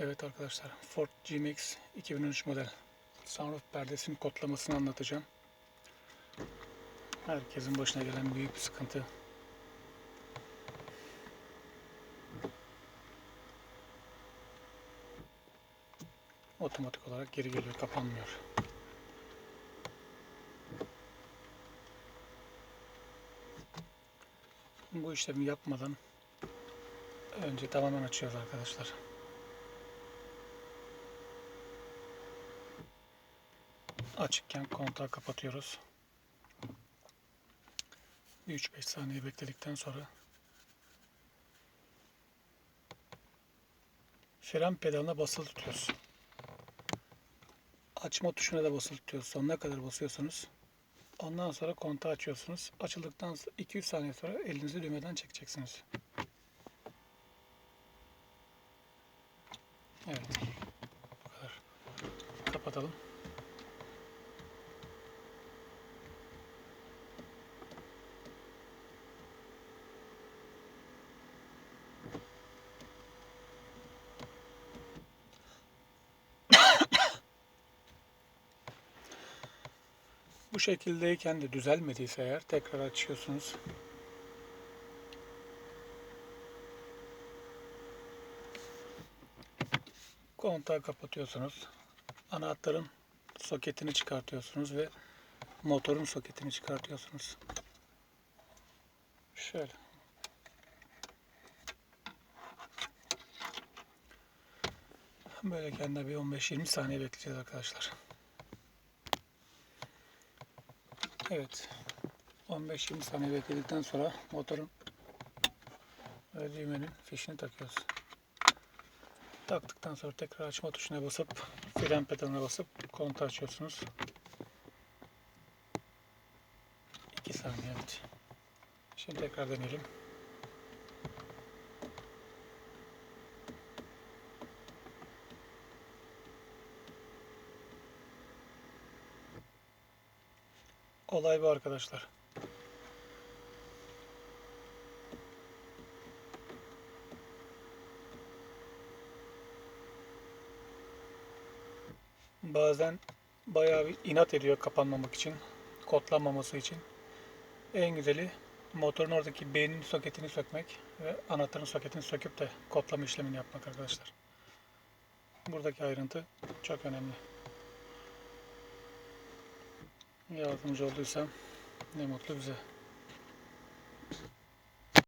Evet arkadaşlar Ford GMX 2013 model sunroof perdesinin kodlamasını anlatacağım. Herkesin başına gelen büyük bir sıkıntı. Otomatik olarak geri geliyor, kapanmıyor. Bu işlemi yapmadan önce tamamen açıyoruz arkadaşlar. Açıkken kontağı kapatıyoruz. Bir 3-5 saniye bekledikten sonra fren pedalına basılı tutuyoruz. Açma tuşuna da basılı tutuyoruz. Sonuna kadar basıyorsunuz. Ondan sonra kontağı açıyorsunuz. Açıldıktan 2-3 saniye sonra elinizi düğmeden çekeceksiniz. Evet. Bu kadar. Kapatalım. Bu şekildeyken de düzelmediyse eğer tekrar açıyorsunuz. Kontağı kapatıyorsunuz. Anahtarın soketini çıkartıyorsunuz ve motorun soketini çıkartıyorsunuz. Şöyle. Böyle kendine bir 15-20 saniye bekleyeceğiz arkadaşlar. Evet. 15-20 saniye bekledikten sonra motorun düğmenin fişini takıyoruz. Taktıktan sonra tekrar açma tuşuna basıp fren pedalına basıp kontağı açıyorsunuz. 2 saniye evet. Şimdi tekrar deneyelim. Olay bu arkadaşlar. Bazen bayağı bir inat ediyor kapanmamak için, kodlanmaması için. En güzeli motorun oradaki beynin soketini sökmek ve anahtarın soketini söküp de kodlama işlemini yapmak arkadaşlar. Buradaki ayrıntı çok önemli. Yardımcı olduysam ne mutlu bize.